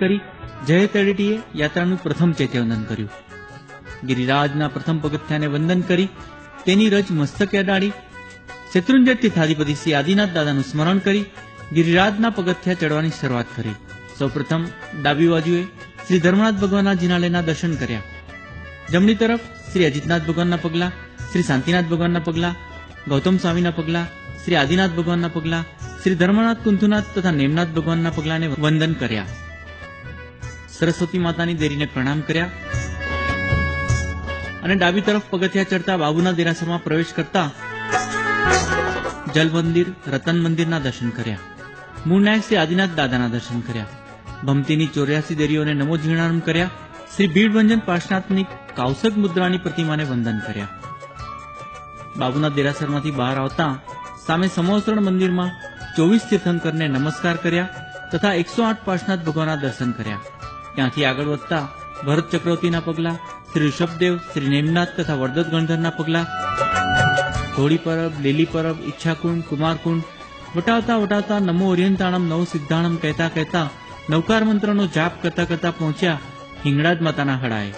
કરી જય તળેટીએ યાત્રાનું પ્રથમ ચૈત્યવંદન કર્યું. ગિરિરાજના પ્રથમ પગથિયાને વંદન કરી તેની રજ મસ્તકે અડાડી શત્રુંજય તીર્થાધિપતિ શ્રી આદિનાથ દાદાનું સ્મરણ કરી ગિરિરાજના પગથિયા ચડવાની શરૂઆત કરી. સૌપ્રથમ ડાબી બાજુએ શ્રી ધર્મનાથ ભગવાનના જિનાલયના દર્શન કર્યા. જમણી તરફ શ્રી અજીતનાથ ભગવાનના પગલા, શ્રી શાંતિનાથ ભગવાનના પગલા, ગૌતમ સ્વામીના પગલા, શ્રી આદિનાથ ભગવાનના પગલા, શ્રી ધર્મનાથ કુંથુનાથ તથા નેમનાથ ભગવાનના પગલાને વંદન કર્યા. સરસ્વતી માતાની દેરીને પ્રણામ કર્યા અને ડાબી તરફ પગથિયા ચડતા બાબુના દેરાસરમાં પ્રવેશ કરતા જલ મંદિર, રતન મંદિરના દર્શન કર્યા. મૂળનાયક શ્રી આદિનાથ દાદાના દર્શન કર્યા. ભમતીની ચોર્યાસી દેરીઓને નમો જીર્ણારંભ કર્યા. શ્રી ભીડભંજન પાર્શનાથની કાઉસક મુદ્રાની પ્રતિમાને વંદન કર્યા. બાબુના દેરાસરમાંથી બહાર આવતા સામે સમોસરણ મંદિરમાં ચોવીસ તીર્થંકરને નમસ્કાર કર્યા તથા એકસો આઠ પાર્શનાથ ભગવાનના દર્શન કર્યા. ત્યાંથી આગળ વધતા ભરત ચક્રવર્તીના પગલા, શ્રી ઋષભદેવ, શ્રી નેમનાથ તથા વરદત ગણધરના પગલા ઘોડી પરબ, લીલી પરબ, ઈચ્છાકુંડ, કુમારકુંડ, વટાવતા વટાવતા નમો ઓરિયંતાણમ નવ સિદ્ધાણમ કહેતા કહેતા નવકાર મંત્રનો જાપ કરતા કરતા પહોંચ્યા હિંગળાજ માતાના હડાએ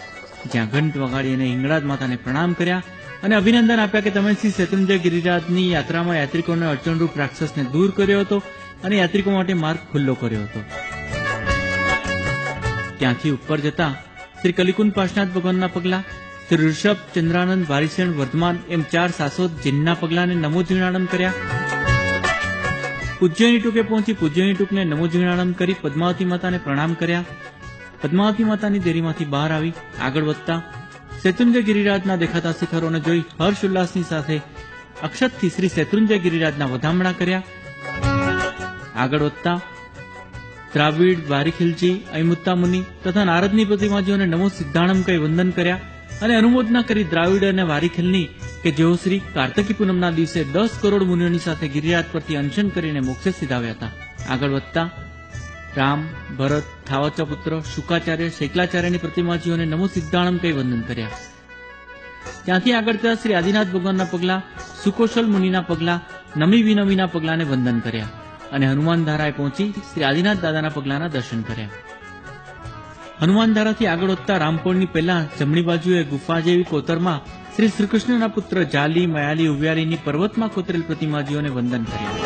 જ્યાં ઘંટ વગાડી અને હિંગળાજ માતાને પ્રણામ કર્યા અને અભિનંદન આપ્યા કે તમે શ્રી શેત્રુંજય ગિરિરાજની યાત્રામાં યાત્રિકોને અડચણરૂપ રાક્ષસને દૂર કર્યો હતો અને યાત્રિકો માટે માર્ગ ખુલ્લો કર્યો હતો. ત્યાંથી ઉપર જતા શ્રી કલિકુંદ પાર્શનાથ ભગવાનના પગલા, શ્રી ઋષભ ચંદ્રાનંદ વારીસેણ વર્ધમાન એમ ચાર સાસોદ જીનના પગલાને નમો જીર્ણાનંદ કર્યા. પૂજ્યની ટૂંકે પહોંચી પૂજ્યની ટૂંકને નમો જીર્ણાનંદ કરી પદ્માવતી માતાને પ્રણામ કર્યા. પદ્માવતી માતાની દેરીમાંથી બહાર આવી આગળ વધતા શેત્રુંજય ગિરિરાજના દેખાતા શિખરોને જોઈ હર્ષ ઉલ્લાસની સાથે અક્ષતથી શ્રી શેત્રુંજય ગિરિરાજના વધામણા કર્યા. આગળ વધતા દ્રાવિડ, વારીખિલજી અયમુત્તા મુનિ તથા નારદની પ્રતિમાજીઓને નમો સિદ્ધાણમ કહી વંદન કર્યા અને અનુમોદના કરી દ્રાવિડ અને વારીખિલની કે જેઓ શ્રી કાર્તકી પૂનમના દિવસે દસ કરોડ મુનિઓની સાથે ગિરિરાજ પરથી અનશન કરીને મોક્ષે સિધાવ્યા હતા. આગળ વધતા, રામ, ભરત થાવાચા પુત્ર શુકાચાર્ય શૈકલાચાર્યની પ્રતિમાજીઓને નમો સિદ્ધાણમ કહી વંદન કર્યા. ત્યાંથી આગળ ત્યાં શ્રી આદિનાથ ભગવાનના પગલા, સુકોશલ મુનિના પગલા, નમી વિનમીના પગલાને વંદન કર્યા. અને હનુમાન ધારાએ પહોંચી શ્રી આદિનાથ દાદાના પગલાના દર્શન કર્યા. હનુમાન ધારાથી આગળ વધતા રામપોળની પહેલા જમણી બાજુએ ગુફા જેવી કોતરમાં શ્રી શ્રીકૃષ્ણના પુત્ર જાલી, મયાલી, ઉવ્યાલીની પર્વતમાં કોતરેલ પ્રતિમાજીઓને વંદન કર્યા.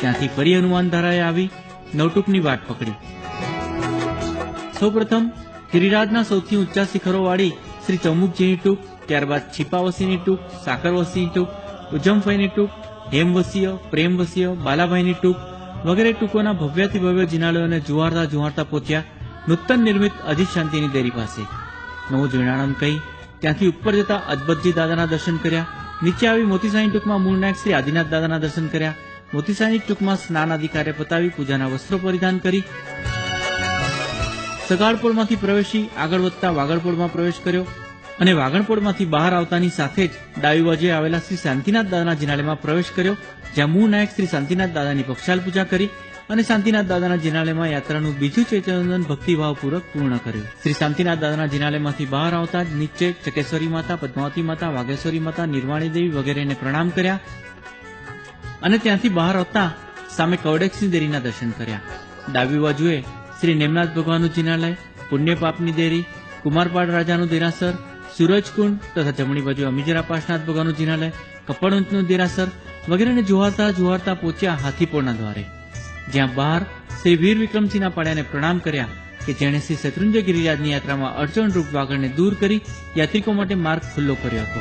ત્યાંથી ફરી હનુમાન ધારાએ આવી, નવટુકની વાટ પકડી. સૌપ્રથમ ગિરિરાજના સૌથી ઊંચા શિખરો વાળી શ્રી ચૌમુખજીની ટૂંક, ત્યારબાદ છીપાવસીની ટૂંક, સાકરવસીની ટૂંક, ઉજમફઈની ટૂંક હેમવસીય પ્રેમવસીય બાલાભાઈની ટૂંક વગેરે ટૂંકોના ભવ્યથી ભવ્ય જિનાલયોને જુવારતા જુવારતા પહોંચ્યા નૂતન નિર્મિત અજીત શાંતિની દેરી પાસે. નવો જીર્ણાનંદ કહી ત્યાંથી ઉપર જતા અજબતજી દાદાના દર્શન કર્યા. નીચે આવી મોતીસાની ટૂંકમાં મૂળ નાયક શ્રી આદિનાથ દાદાના દર્શન કર્યા. મોતીસાની ટૂંકમાં સ્નાન આદિ પતાવી પૂજાના વસ્ત્રો પરિધાન કરી. સગાડપોળમાંથી પ્રવેશી આગળ વધતા વાગડપોળમાં પ્રવેશ કર્યો. અને વાગણપોળમાંથી બહાર આવતાની સાથે જ ડાબી બાજુએ આવેલા શ્રી શાંતિનાથ દાદાના જિનાલયમાં પ્રવેશ કર્યો, જ્યાં મૂળ નાયક શ્રી શાંતિનાથ દાદાની પક્ષાલ પૂજા કરી અને શાંતિનાથ દાદાના જિનાલયમાં યાત્રાનું બીજું ચૈતન્યવંદન ભક્તિભાવપૂર્વક પૂર્ણ કર્યું. શ્રી શાંતિનાથ દાદાના જિનાલયમાંથી બહાર આવતા જ નીચે ચકેશ્વરી માતા, પદ્માવતી માતા, વાઘેશ્વરી માતા, નિર્વાણી દેવી વગેરેને પ્રણામ કર્યા અને ત્યાંથી બહાર આવતા સામે કવડેક્ષની દેરીના દર્શન કર્યા. ડાબી બાજુએ શ્રી નેમનાથ ભગવાનનું જિનાલય પુણ્ય પાપની દેરી કુમારપાડ રાજાનું દેરાસર સૂરજકુંડ તથા જમણી બાજુ અમીજરા પાસનાથ ભગવાનનું જિનાલય કપડવંતનું દેરાસર વગેરેને જોવાતા જોવાતા પહોંચ્યા હાથીપોળના દ્વારે. જ્યાં બહાર શ્રી વીર વિક્રમસિંહના પાડ્યાને પ્રણામ કર્યા કે જેણે શ્રી શત્રુંજય ગિરિરાજની યાત્રામાં અડચણરૂપ વાગડને દૂર કરી યાત્રિકો માટે માર્ગ ખુલ્લો કર્યો હતો.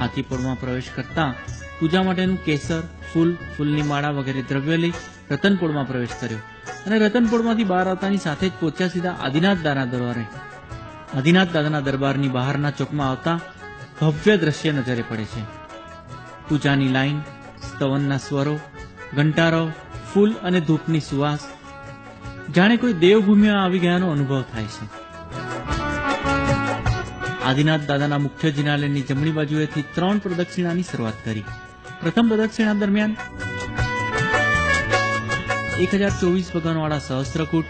હાથીપોળમાં પ્રવેશ કરતા પૂજા માટેનું કેસર, ફૂલ, ફૂલની માળા વગેરે દ્રવ્ય લઈ રતનપોળમાં પ્રવેશ કર્યો અને રતનપોળમાંથી બહાર આવતાની સાથે જ પહોંચ્યા સીધા આદિનાથ દાના દરબારે આદિનાથ દાદાના દરબારની બહારના ચોકમાં આવતા ભવ્ય દ્રશ્ય નજરે પડે છે. પૂજાની લાઈન, સ્તવનના સ્વરો, ઘંટારો, ફૂલ અને ધૂપની સુવાસ. જાણે કોઈ દેવભૂમિમાં આવી ગયાનો અનુભવ થાય છે. આદિનાથ દાદાના મુખ્ય જિનાલયની જમણી બાજુએથી ત્રણ પ્રદક્ષિણાની શરૂઆત કરી. પ્રથમ પ્રદક્ષિણા દરમિયાન એક હજાર ચોવીસ ભગવાનવાળા સહસ્ત્રકૂટ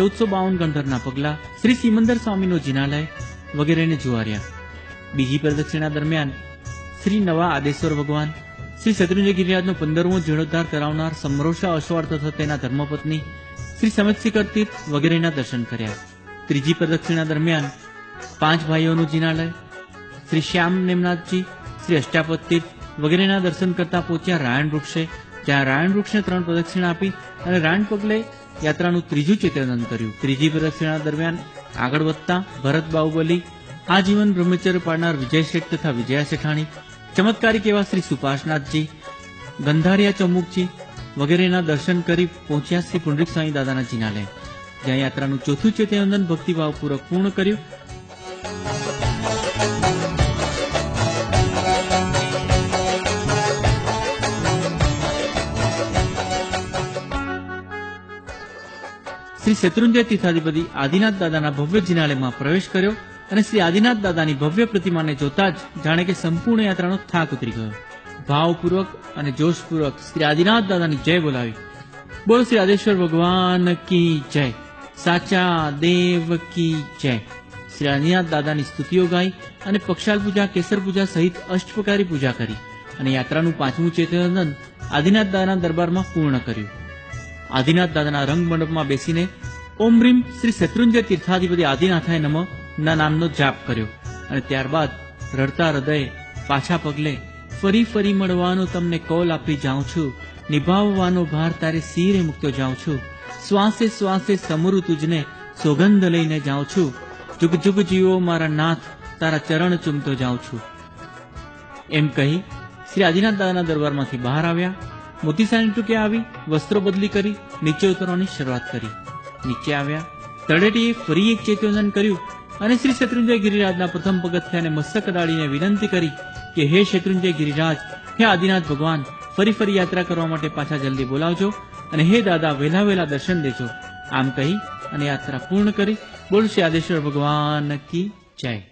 ચૌદસો બાવન ગંધરના પગલા શ્રી સિમંદર સ્વામીનો જિનાલય વગેરેને જુવાર્યા. બીજી પ્રદક્ષિણા દરમિયાન શ્રી નવા આદેશ્વર ભગવાન, શ્રી શત્રુંજય ગિરિરાજનો પંદરમો જીર્ણોદ્ધાર કરાવનાર સમરોષા અશ્વાર તથા તેના ધર્મપત્ની શ્રી સમિતશિખર તીર્થ વગેરેના દર્શન કર્યા. ત્રીજી પ્રદક્ષિણા દરમિયાન પાંચ ભાઈઓનું જિનાલય, શ્રી શ્યામ નેમનાથજી, શ્રી અષ્ટાપદ તીર્થ વગેરેના દર્શન કરતા પહોંચ્યા રાયણ વૃક્ષે, જ્યાં રાયણ વૃક્ષને ત્રણ પ્રદક્ષિણા આપી અને રાયણ પગલે યાત્રાનું ત્રીજું ચેતનન કર્યું. ત્રીજી પ્રદક્ષિણા દરમિયાન આગળ વધતા ભરત બાહુબલી આજીવન બ્રહ્મચર્ય પાડનાર વિજય શેઠ તથા વિજયા શેઠાણી, ચમત્કારિક એવા શ્રી સુભાષનાથજી, ગંધારિયા ચમુકજી વગેરેના દર્શન કરી પહોંચ્યા શ્રી પુંડરીક સ્વામી દાદાના જિનાલય, જ્યાં યાત્રાનું ચોથું ચેતનંદન ભક્તિભાવપૂર્વક પૂર્ણ કર્યું. શ્રી શત્રુંજય તીર્થાધિપતિ આદિનાથ દાદાના ભવ્ય જિનાલયમાં પ્રવેશ કર્યો અને શ્રી આદિનાથ દાદાની ભવ્ય પ્રતિમાને જોતા જ જાણે કે સંપૂર્ણ યાત્રાનો થાક ઉતરી ગયો. ભાવપૂર્વક અને જોશપૂર્વક શ્રી આદિનાથ દાદાની જય બોલાવી. બોલો શ્રી આદેશ્વર ભગવાન કી જય. સાચા દેવ કી જય. શ્રી આદિનાથ દાદાની સ્તુતિઓ ગાઈ અને પક્ષાલ પૂજા, કેસર પૂજા સહિત અષ્ટપ્રકારી પૂજા કરી અને યાત્રાનું પાંચમું ચેતનંદન આદિનાથ દાદાના દરબારમાં પૂર્ણ કર્યું. આદિનાથ દાદાના રંગ મંડપમાં બેસીને ઓમ શ્રી શત્રુંજય તીર્થાધિપતિ આદિનાથાય નમ ના નામનો જાપ કર્યો અને ત્યારબાદ રડતા હૃદયે પાછા પગલે ફરી ફરી મળવાનો તમને કોલ આપી જાઉં છું, નિભાવવાનો ભાર તારે શિરે મૂકતો જાઉં છું, શ્વાસે શ્વાસે સમરું તુજને સોગંધ લઈને જાઉં છું, જુગ જુગ જીવો મારા નાથ તારા ચરણ ચૂમતો જાઉં છું. એમ કહી શ્રી આદિનાથ દાદાના દરબારમાંથી બહાર આવ્યા મોતીસાની ટૂંકે આવી, વસ્ત્રો બદલી કરી, નીચે ઉતરવાની શરૂઆત કરી. નીચે આવ્યા. તળેટીએ ફરી એક ચેતવન કર્યું અને શ્રી શત્રુંજય ગિરિરાજના પ્રથમ પગથિયાને મસ્તક અડાડીને વિનંતી કરી કે, હે શત્રુંજય ગિરિરાજ, હે આદિનાથ ભગવાન, ફરી ફરી યાત્રા કરવા માટે પાછા જલ્દી બોલાવજો અને હે દાદા, વહેલા વહેલા દર્શન દેજો. આમ કહી અને યાત્રા પૂર્ણ કરી બોલ આદેશ્વર ભગવાન કી જય.